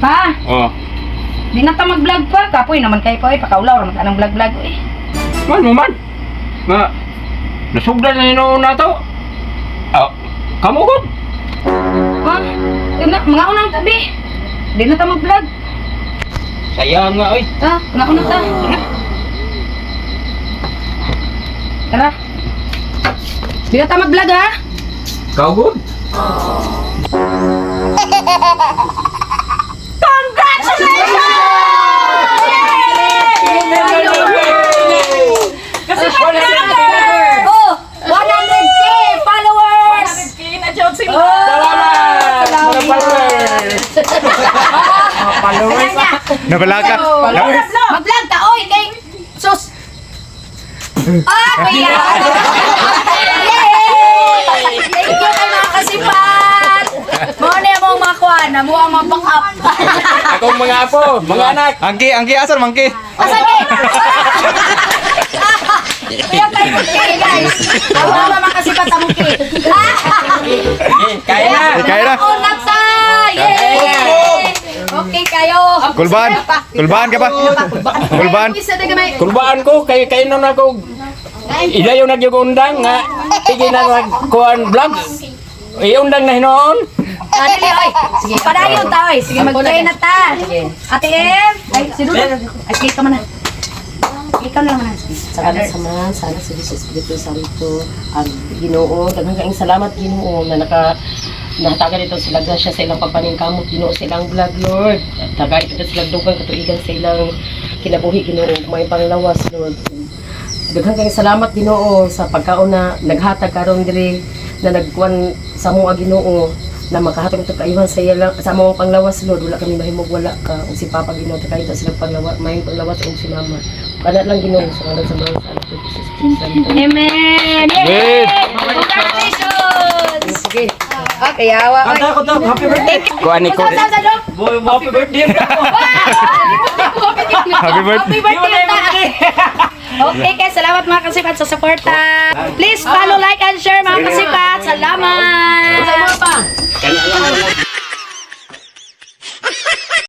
Pa, Oh. di na ta mag-vlog pa. Kapoy naman kayo pa eh. Pakaulaw naman ka ng vlog-vlog eh. Man mo man. Nga. Nasugdan na yun na to. Oh. Kamu ko. Ha? Di na, mga unang tabi. Di na ta mag-vlog. Sayang nga oy. Ha? Mga unang ta. Tara. Di na ta mag-vlog ha? Kau good. Kasi Oh! 100k followers! Salamat. Mga followers. Nabalag ka. Na- Mag-vlog ka, oy, kay sus. Ah, kaya. Yay! Thank you kay mga kasipat. Mo na mo makuha na mo ang mabang up. Akong mga apo, mga anak. Angki, angki, asan mangki? Asa ni? Kaya tayo kay guys. Ang mga mga kasipat ang muki. Eh, Kaya na. Eh, kaya na. Yay! Okay kayo. Kulban. Kulban ka pa. Kulban. Isa na gamay. Kulbaan ko, kay kay nun ako. Ilayo na yung undang nga. Sige na nagkuhan vlog. Iundang na hinoon. Ah, dali, oy. Sige, padayon ta, oy. Sige, mag-play na ta. Ate Em. Ay, si Dudo. Ay, sige ka man na. Ikaw na lang man. Sa kanan samahan, sana sa Diyos Espiritu Santo, ang Ginoo, daghang salamat Ginoo na naka nahatagan ito sila grasya sa ilang pagpaningkamot Ginoo sa ilang vlog Lord. Tagay ito sila dugang katuigan sa ilang kinabuhi Ginoo may panglawas Lord. Daghang kaing salamat Ginoo sa pagkaon na naghatag karon diri na nagkuan sa mga Ginoo na makahatag ito kaiwan sa ilang sa mga panglawas Lord wala kami mahimog wala ka ug si Papa Ginoo tagay ito silang panglawas may panglawas ug si Mama kana lang sa ngalan sa mga sa anak Jesus Cristo Amen. Yay! Congratulations. Sige. Okay, awa. Kanta ko to. Happy birthday. Kuhan ni ko. Happy birthday. Happy birthday. Happy birthday. Okay, guys. Salamat mga kasipat sa suporta. Please follow, like, and share mga kasipat.